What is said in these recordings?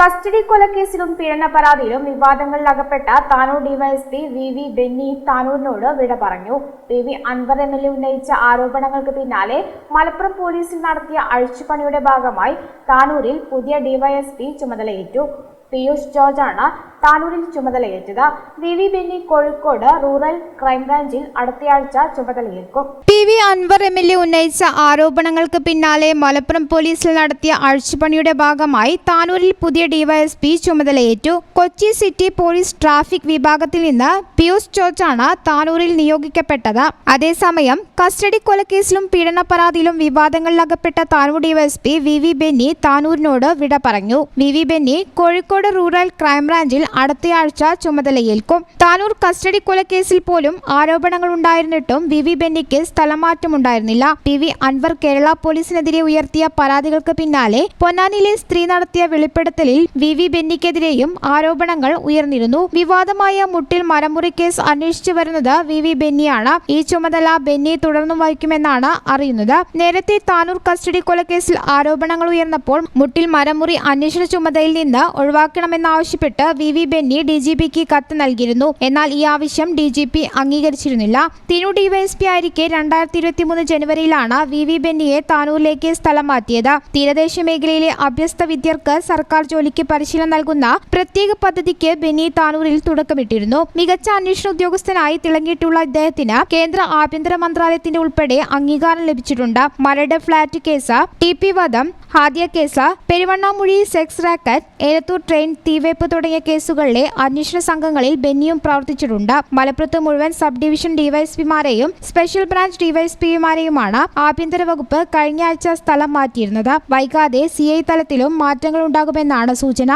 Custody കൊലക്കേസിലും പീഡന പരാതിയിലും വിവാദങ്ങളിൽ അകപ്പെട്ട Tanur DYSP V V Benny താനൂരിനോട് വിട പറഞ്ഞു. P V Anvar M L A ഉന്നയിച്ച ആരോപണങ്ങൾക്ക് പിന്നാലെ മലപ്പുറം പോലീസിൽ നടത്തിയ അഴിച്ചുപണിയുടെ ഭാഗമായി താനൂരിൽ പുതിയ ഡിവൈഎസ്പി ചുമതലയേറ്റു. പീയൂഷ് ജോർജാണ് താനൂരിൽ ചുമതലയേറ്റത്. V V Benny Kozhikode rural ക്രൈംബ്രാഞ്ചിൽ അടുത്തയാഴ്ച ചുമതലയേൽക്കും. P V Anvar M L A ഉന്നയിച്ച ആരോപണങ്ങൾക്ക് പിന്നാലെ മലപ്പുറം പോലീസിൽ നടത്തിയ അഴിച്ചുപണിയുടെ ഭാഗമായി താനൂരിൽ പുതിയ ഡിവൈഎസ്പി ചുമതലയേറ്റു. കൊച്ചി സിറ്റി പോലീസ് ട്രാഫിക് വിഭാഗത്തിൽ നിന്ന് പിയൂഷ് ജോർജാണ് താനൂരിൽ നിയോഗിക്കപ്പെട്ടത്. അതേസമയം കസ്റ്റഡി കൊലക്കേസിലും പീഡന പരാതിയിലും വിവാദങ്ങളിലകപ്പെട്ട Tanur DYSP V V Benny താനൂരിനോട് വിട പറഞ്ഞു. V V Benny Kozhikode rural ക്രൈംബ്രാഞ്ചിൽ അടുത്തയാഴ്ച ചുമതലയേൽക്കും. താനൂർ കസ്റ്റഡി കൊലക്കേസിൽ പോലും ആരോപണങ്ങൾ ഉണ്ടായിരുന്നിട്ടും വി വി ബെന്നിക്ക് സ്ഥലമാറ്റമുണ്ടായിരുന്നില്ല. പി വി അൻവർ കേരള പോലീസിനെതിരെ ഉയർത്തിയ പരാതികൾക്ക് പിന്നാലെ പൊന്നാനിയിലെ സ്ത്രീ നടത്തിയ വെളിപ്പെടുത്തലിൽ വി വി ബെന്നിക്കെതിരെയും ആരോപണങ്ങൾ ഉയർന്നിരുന്നു. വിവാദമായ മുട്ടിൽ മരമുറി കേസ് അന്വേഷിച്ചു വരുന്നത് വി വി ബെന്നിയാണ്. ഈ ചുമതല ബെന്നി തുടർന്നും വഹിക്കുമെന്നാണ് അറിയുന്നത്. നേരത്തെ താനൂർ കസ്റ്റഡി കൊലക്കേസിൽ ആരോപണങ്ങൾ ഉയർന്നപ്പോൾ മുട്ടിൽ മരമുറി അന്വേഷണ ചുമതലയിൽ നിന്ന് ഒഴിവാക്കണമെന്നാവശ്യപ്പെട്ട് V V Benny D G പിക്ക് കത്ത് നൽകിയിരുന്നു. എന്നാൽ ഈ ആവശ്യം ഡി ജി പി അംഗീകരിച്ചിരുന്നില്ല. തിരു ഡിവൈഎസ്പി ആയിരിക്കെ രണ്ടായിരത്തി ഇരുപത്തി മൂന്ന് ജനുവരിയിലാണ് വി വി ബെന്നിയെ താനൂരിലേക്ക് സ്ഥലം മാറ്റിയത്. തീരദേശ മേഖലയിലെ അഭ്യസ്ത വിദ്യർക്ക് സർക്കാർ ജോലിക്ക് പരിശീലനം നൽകുന്ന പ്രത്യേക പദ്ധതിക്ക് ബെന്നി താനൂരിൽ തുടക്കമിട്ടിരുന്നു. മികച്ച അന്വേഷണ ഉദ്യോഗസ്ഥനായി തിളങ്ങിയിട്ടുള്ള ഇദ്ദേഹത്തിന് കേന്ദ്ര ആഭ്യന്തര മന്ത്രാലയത്തിന്റെ ഉൾപ്പെടെ അംഗീകാരം ലഭിച്ചിട്ടുണ്ട്. Maradu flat case T P വധം Hadiya case Peruvannamuzhi sex racket Elathur train തീവയ്പ് തുടങ്ങിയ കേസുകളിലെ അന്വേഷണ സംഘങ്ങളിൽ ബെന്നിയും പ്രവർത്തിച്ചിട്ടുണ്ട്. മലപ്പുറത്ത് മുഴുവൻ സബ് ഡിവിഷൻ ഡിവൈഎസ്പിമാരെയും സ്പെഷ്യൽ ബ്രാഞ്ച് ഡിവൈഎസ്പിമാരെയുമാണ് ആഭ്യന്തര വകുപ്പ് കഴിഞ്ഞ ആഴ്ച സ്ഥലം മാറ്റിയിരുന്നത്. വൈകാതെ സി ഐ തലത്തിലും മാറ്റങ്ങൾ ഉണ്ടാകുമെന്നാണ് സൂചന.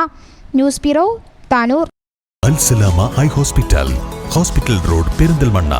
News bureau Tanur. Eye hospital hospital road Perinthalmanna.